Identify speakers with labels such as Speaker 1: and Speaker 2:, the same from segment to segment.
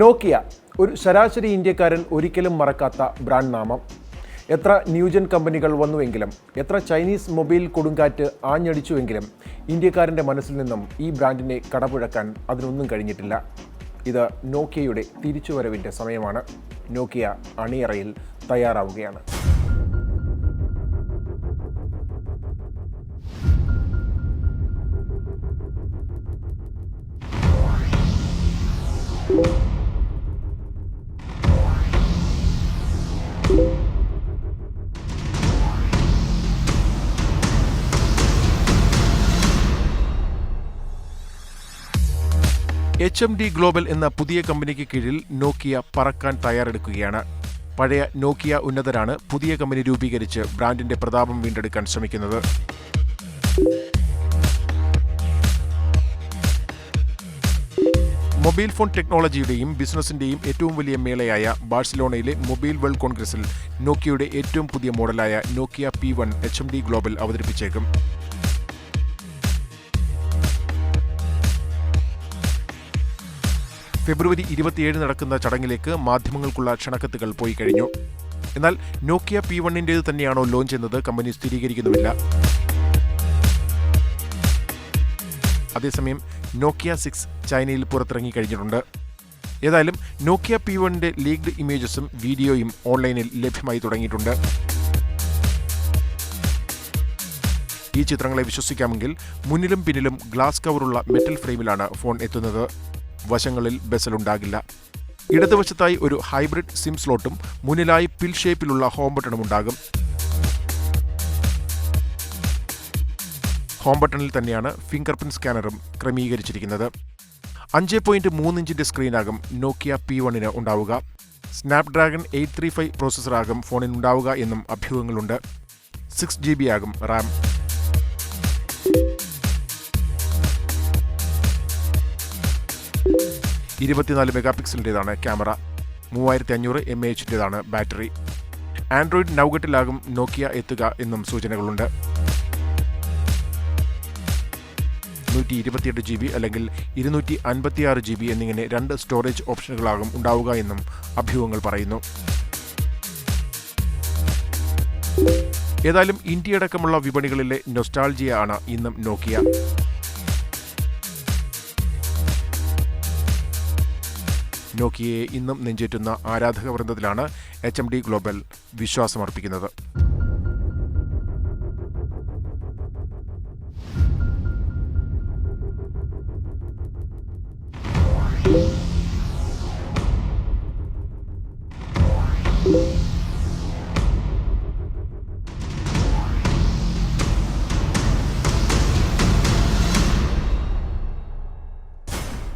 Speaker 1: നോക്കിയ ഒരു ശരാശരി ഇന്ത്യക്കാരൻ ഒരിക്കലും മറക്കാത്ത ബ്രാൻഡ് നാമം. എത്ര ന്യൂജൻ കമ്പനികൾ വന്നുവെങ്കിലും എത്ര ചൈനീസ് മൊബൈൽ കൊടുങ്കാറ്റ് ആഞ്ഞടിച്ചുവെങ്കിലും ഇന്ത്യക്കാരന്റെ മനസ്സിൽ നിന്നും ഈ ബ്രാൻഡിനെ കടപുഴക്കാൻ അതിനൊന്നും കഴിഞ്ഞിട്ടില്ല. ഇത് നോക്കിയയുടെ തിരിച്ചുവരവിന്റെ സമയമാണ്. നോക്കിയ അണിയറയിൽ തയ്യാറാവുകയാണ്. എച്ച് എം ഡി ഗ്ലോബൽ എന്ന പുതിയ കമ്പനിക്ക് കീഴിൽ നോക്കിയ പറക്കാൻ തയ്യാറെടുക്കുകയാണ്. പഴയ നോക്കിയ ഉന്നതരാണ് പുതിയ കമ്പനി രൂപീകരിച്ച് ബ്രാൻഡിന്റെ പ്രതാപം വീണ്ടെടുക്കാൻ ശ്രമിക്കുന്നത്. മൊബൈൽ ഫോൺ ടെക്നോളജിയുടെയും ബിസിനസിന്റെയും ഏറ്റവും വലിയ മേളയായ ബാഴ്സലോണയിലെ മൊബൈൽ വേൾഡ് കോൺഗ്രസിൽ നോക്കിയയുടെ ഏറ്റവും പുതിയ മോഡലായ Nokia P one H M D global അവതരിപ്പിച്ചേക്കും. ഫെബ്രുവരി ഇരുപത്തിയേഴ് നടക്കുന്ന ചടങ്ങിലേക്ക് മാധ്യമങ്ങൾക്കുള്ള ക്ഷണക്കത്തുകൾ പോയി കഴിഞ്ഞു. എന്നാൽ നോക്കിയ പി വണ്ണിന്റേത് തന്നെയാണോ ലോഞ്ച് എന്നത് കമ്പനി സ്ഥിരീകരിക്കുന്നുമില്ല. അതേസമയം നോക്കിയ സിക്സ് ചൈനയിൽ പുറത്തിറങ്ങി കഴിഞ്ഞിട്ടുണ്ട്. ഏതായാലും നോക്കിയ പി വണ്ണിന്റെ ലീഗ്ഡ് ഇമേജസും വീഡിയോയും ഓൺലൈനിൽ ലഭ്യമായി തുടങ്ങിയിട്ടുണ്ട്. ഈ ചിത്രങ്ങളെ വിശ്വസിക്കാമെങ്കിൽ മുന്നിലും പിന്നിലും ഗ്ലാസ് കവറുള്ള മെറ്റൽ ഫ്രെയിമിലാണ് ഫോൺ എത്തുന്നത്. വശങ്ങളിൽ ബെസലുണ്ടാകില്ല. ഇടതുവശത്തായി ഒരു ഹൈബ്രിഡ് സിം സ്ലോട്ടും മുന്നിലായി പിൽ ഷേപ്പിലുള്ള ഹോം ബട്ടണും ഉണ്ടാകും. ഹോം ബട്ടണിൽ തന്നെയാണ് ഫിംഗർ പ്രിന്റ് സ്കാനറും ക്രമീകരിച്ചിരിക്കുന്നത്. അഞ്ച് പോയിന്റ് മൂന്ന് ഇഞ്ചിന്റെ സ്ക്രീനാകും നോക്കിയ പി വണ്ണിന് ഉണ്ടാവുക. സ്നാപ്ഡ്രാഗൺ എയ്റ്റ് ത്രീ ഫൈവ് പ്രോസസ്സറാകും ഫോണിനുണ്ടാവുക എന്നും അഭ്യൂഹങ്ങളുണ്ട്. സിക്സ് ജി ബി ആകും റാം. ഇരുപത്തിനാല് മെഗാ പിക്സലിന്റെതാണ് ക്യാമറ മൂവായിരത്തി അഞ്ഞൂറ് എം എ എച്ചിന്റേതാണ് ബാറ്ററി. ആൻഡ്രോയിഡ് നൗഗട്ടിലാകും നോക്കിയ എത്തുക എന്നും സൂചനകളുണ്ട്. നൂറ്റി ഇരുപത്തിയെട്ട് ജി ബി അല്ലെങ്കിൽ ഇരുന്നൂറ്റി അൻപത്തിയാറ് ജി ബി എന്നിങ്ങനെ രണ്ട് സ്റ്റോറേജ് ഓപ്ഷനുകളാകും ഉണ്ടാവുക എന്നും അഭ്യൂഹങ്ങൾ പറയുന്നു. ഏതായാലും ഇന്ത്യയടക്കമുള്ള വിപണികളിലെ നൊസ്റ്റാൾജിയ ആണ് ഇന്നും നോക്കിയ. നോക്കിയയെ ഇന്നും നെഞ്ചേറ്റുന്ന ആരാധക വൃന്ദത്തിലാണ് എച്ച് എം ഡി ഗ്ലോബൽ വിശ്വാസമർപ്പിക്കുന്നത്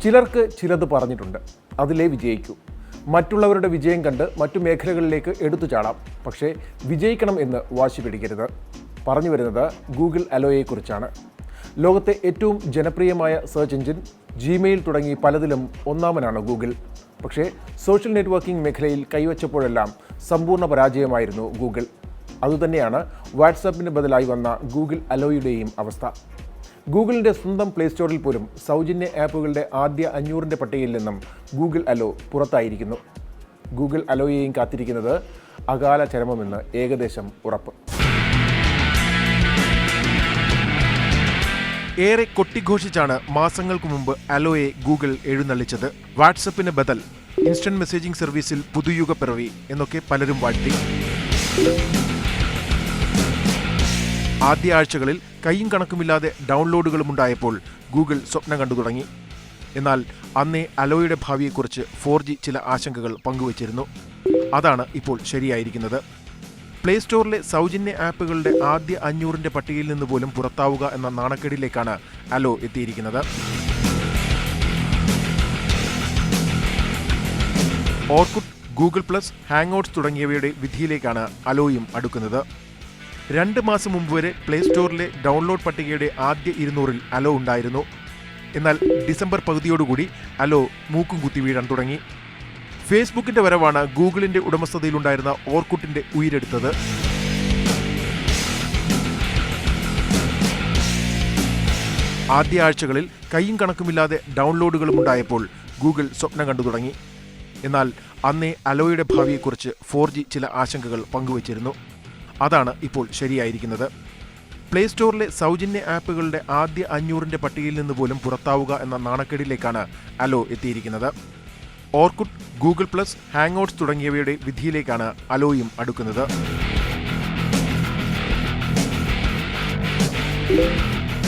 Speaker 1: ചിലർക്ക് ചിലത് പറഞ്ഞിട്ടുണ്ട്. അതിലേ വിജയിക്കൂ. മറ്റുള്ളവരുടെ വിജയം കണ്ട് മറ്റു മേഖലകളിലേക്ക് എടുത്തു ചാടാം. പക്ഷേ വിജയിക്കണം എന്ന് വാശി പിടിക്കരുത്. പറഞ്ഞു വരുന്നത് ഗൂഗിൾ അലോയെക്കുറിച്ചാണ് ലോകത്തെ ഏറ്റവും ജനപ്രിയമായ സെർച്ച് എഞ്ചിൻ ജിമെയിൽ തുടങ്ങി പലതിലും ഒന്നാമനാണ് ഗൂഗിൾ. പക്ഷേ സോഷ്യൽ നെറ്റ്വർക്കിംഗ് മേഖലയിൽ കൈവച്ചപ്പോഴെല്ലാം സമ്പൂർണ പരാജയമായിരുന്നു ഗൂഗിൾ. അതുതന്നെയാണ് വാട്സാപ്പിന് ബദലായി വന്ന ഗൂഗിൾ അലോയുടെയും അവസ്ഥ. ഗൂഗിളിന്റെ സ്വന്തം പ്ലേ സ്റ്റോറിൽ പോലും സൗജന്യ ആപ്പുകളുടെ ആദ്യ അഞ്ഞൂറിന്റെ പട്ടികയിൽ നിന്നും ഗൂഗിൾ അലോ പുറത്തായിരിക്കുന്നു. ഗൂഗിൾ അലോയെയും കാത്തിരിക്കുന്നത് അകാല ചരമമെന്ന് ഏകദേശം ഉറപ്പ്. ഏറെ കൊട്ടിഘോഷിച്ചാണ് മാസങ്ങൾക്ക് മുമ്പ് അലോയെ ഗൂഗിൾ എഴുന്നള്ളിച്ചത്. വാട്സപ്പിന് ബദൽ ഇൻസ്റ്റന്റ് മെസ്സേജിംഗ് സർവീസിൽ പുതുയുഗ പിറവി എന്നൊക്കെ പലരും വാഴ്ത്തി. ആദ്യ ആഴ്ചകളിൽ കൈയും കണക്കുമില്ലാതെ ഡൗൺലോഡുകളും ഉണ്ടായപ്പോൾ ഗൂഗിൾ സ്വപ്നം കണ്ടു തുടങ്ങി. എന്നാൽ അന്നേ അലോയുടെ ഭാവിയെക്കുറിച്ച് ഫോർ ജി ചില ആശങ്കകൾ പങ്കുവച്ചിരുന്നു. അതാണ് ഇപ്പോൾ ശരിയായിരിക്കുന്നത്. പ്ലേ സ്റ്റോറിലെ സൗജന്യ ആപ്പുകളുടെ ആദ്യ അഞ്ഞൂറിന്റെ പട്ടികയിൽ നിന്ന് പോലും പുറത്താവുക എന്ന നാണക്കേടിലേക്കാണ് അലോ എത്തിയിരിക്കുന്നത്. ഓർക്കുട്ട് ഗൂഗിൾ പ്ലസ് ഹാങ് തുടങ്ങിയവയുടെ വിധിയിലേക്കാണ് അലോയും അടുക്കുന്നത്. രണ്ട് മാസം മുമ്പ് വരെ പ്ലേ സ്റ്റോറിലെ ഡൗൺലോഡ് പട്ടികയുടെ ആദ്യ ഇരുന്നൂറിൽ അലോ ഉണ്ടായിരുന്നു. എന്നാൽ ഡിസംബർ പകുതിയോടുകൂടി അലോ മൂക്കും കുത്തി വീഴാൻ തുടങ്ങി. ഫേസ്ബുക്കിന്റെ വരവാണ് ഗൂഗിളിന്റെ ഉടമസ്ഥതയിലുണ്ടായിരുന്ന ഓർക്കുട്ടിന്റെ ഉയരെടുത്തത്. ആദ്യ ആഴ്ചകളിൽ കൈയും കണക്കുമില്ലാതെ ഡൗൺലോഡുകളും ഉണ്ടായപ്പോൾ ഗൂഗിൾ സ്വപ്നം കണ്ടു തുടങ്ങി. എന്നാൽ അന്നേ അലോയുടെ ഭാവിയെക്കുറിച്ച് ഫോർ ചില ആശങ്കകൾ പങ്കുവച്ചിരുന്നു. അതാണ് ഇപ്പോൾ ശരിയായിരിക്കുന്നത്. പ്ലേ സ്റ്റോറിലെ സൗജന്യ ആപ്പുകളുടെ ആദ്യ അഞ്ഞൂറിന്റെ പട്ടികയിൽ നിന്ന് പോലും പുറത്താവുക എന്ന നാണക്കേടിലേക്കാണ് അലോ എത്തിയിരിക്കുന്നത്. Orkut Google plus Hangouts തുടങ്ങിയവയുടെ വിധിയിലേക്കാണ് അലോയും അടുക്കുന്നത്.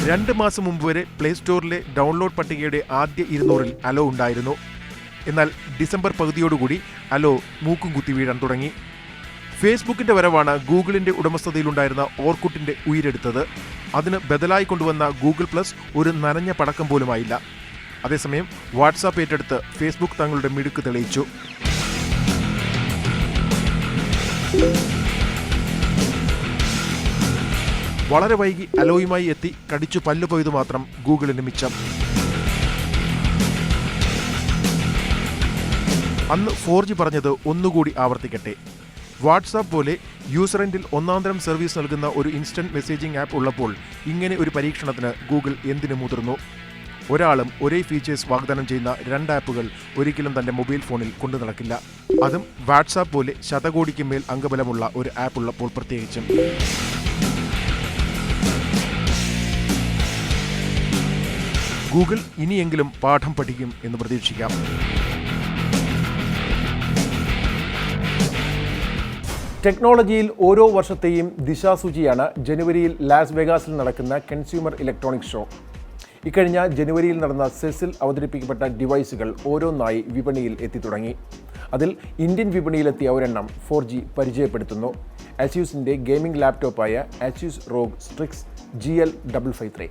Speaker 1: രണ്ട് മാസം മുമ്പ് വരെ പ്ലേ സ്റ്റോറിലെ ഡൗൺലോഡ് പട്ടികയുടെ ആദ്യ ഇരുന്നൂറിൽ അലോ ഉണ്ടായിരുന്നു. എന്നാൽ ഡിസംബർ പകുതിയോടുകൂടി അലോ മൂക്കും കുത്തി വീഴാൻ തുടങ്ങി. ഫേസ്ബുക്കിന്റെ വരവാണ് ഗൂഗിളിന്റെ ഉടമസ്ഥതയിലുണ്ടായിരുന്ന ഓർക്കുട്ടിന്റെ ഉയരെടുത്തത്. അതിന് ബദലായി കൊണ്ടുവന്ന ഗൂഗിൾ പ്ലസ് ഒരു നനഞ്ഞ പടക്കം പോലുമായില്ല. അതേസമയം വാട്സാപ്പ് ഏറ്റെടുത്ത് ഫേസ്ബുക്ക് തങ്ങളുടെ മിടുക്ക് തെളിയിച്ചു. വളരെ വൈകി അലോയുമായി എത്തി കടിച്ചു പല്ലു പോയത് മാത്രം ഗൂഗിളിന് മിച്ചം. അന്ന് ഫോർ ജി പറഞ്ഞത് ഒന്നുകൂടി ആവർത്തിക്കട്ടെ. വാട്സാപ്പ് പോലെ യൂസർ എൻഡിൽ ഒന്നാന്തരം സർവീസ് നൽകുന്ന ഒരു ഇൻസ്റ്റന്റ് മെസ്സേജിംഗ് ആപ്പ് ഉള്ളപ്പോൾ ഇങ്ങനെ ഒരു പരീക്ഷണത്തിന് ഗൂഗിൾ എന്തിനു മുതിർന്നു? ഒരാളും ഒരേ ഫീച്ചേഴ്സ് വാഗ്ദാനം ചെയ്യുന്ന രണ്ട് ആപ്പുകൾ ഒരിക്കലും തന്റെ മൊബൈൽ ഫോണിൽ കൊണ്ടു നടക്കില്ല. അതും വാട്സാപ്പ് പോലെ ശതകോടിക്ക് മേൽ അംഗബലമുള്ള ഒരു ആപ്പ് ഉള്ളപ്പോൾ പ്രത്യേകിച്ചും. ഗൂഗിൾ ഇനിയെങ്കിലും പാഠം പഠിക്കും എന്ന് പ്രതീക്ഷിക്കാം. ടെക്നോളജിയിൽ ഓരോ വർഷത്തെയും ദിശാസൂചിയാണ് ജനുവരിയിൽ ലാസ് വെഗാസിൽ നടക്കുന്ന കൺസ്യൂമർ ഇലക്ട്രോണിക്സ് ഷോ. ഇക്കഴിഞ്ഞ ജനുവരിയിൽ നടന്ന സെസിൽ അവതരിപ്പിക്കപ്പെട്ട ഡിവൈസുകൾ ഓരോന്നായി വിപണിയിൽ എത്തിത്തുടങ്ങി. അതിൽ ഇന്ത്യൻ വിപണിയിലെത്തിയ ഒരെണ്ണം ഫോർ ജി പരിചയപ്പെടുത്തുന്നു. അസ്യൂസിന്റെ gaming ലാപ്ടോപ്പായ Asus ROG Strix G L double five three.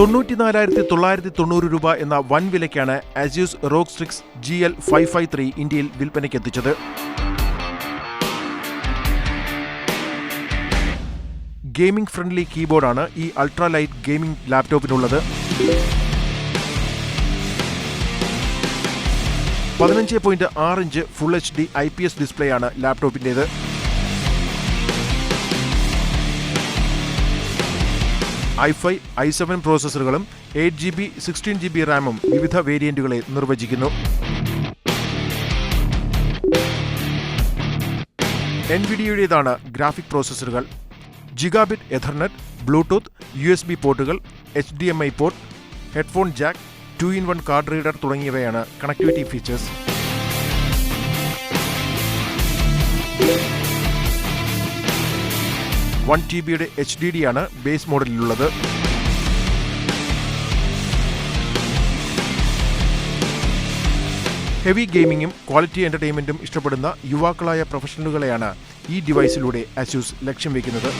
Speaker 1: തൊണ്ണൂറ്റിനാലായിരത്തി തൊള്ളായിരത്തി തൊണ്ണൂറ് രൂപ എന്ന വൻ വിലയ്ക്കാണ് Asus ROG Strix G L five five three ഇന്ത്യയിൽ വിൽപ്പനയ്ക്ക് എത്തിച്ചത്. ഗെയിമിംഗ് ഫ്രണ്ട്ലി കീബോർഡാണ് ഈ അൾട്രാ ലൈറ്റ് ഗെയിമിംഗ് ലാപ്ടോപ്പിനുള്ളത്. പതിനഞ്ച് പോയിന്റ് ആറ് inch full H D I P S display ആണ് ലാപ്ടോപ്പിന്റേത് I five I seven പ്രോസസ്സറുകളും eight G B sixteen G B റാമും വിവിധ വേരിയന്റുകളെ നിർവചിക്കുന്നു. എൻവിഡിയുടേതാണ് graphic പ്രോസസ്സറുകൾ. Gigabit ethernet Bluetooth U S B പോർട്ടുകൾ H D M I port headphone jack two in one card reader തുടങ്ങിയവയാണ് connectivity features. One T ബിയുടെ H D D ആണ് base മോഡലിലുള്ളത്. ഹെവി ഗെയിമിങ്ങും ക്വാളിറ്റി എന്റർടൈൻമെന്റും ഇഷ്ടപ്പെടുന്ന യുവാക്കളായ പ്രൊഫഷണലുകളെയാണ് ഈ ഡിവൈസിലൂടെ അസ്യൂസ് ലക്ഷ്യം വയ്ക്കുന്നത്.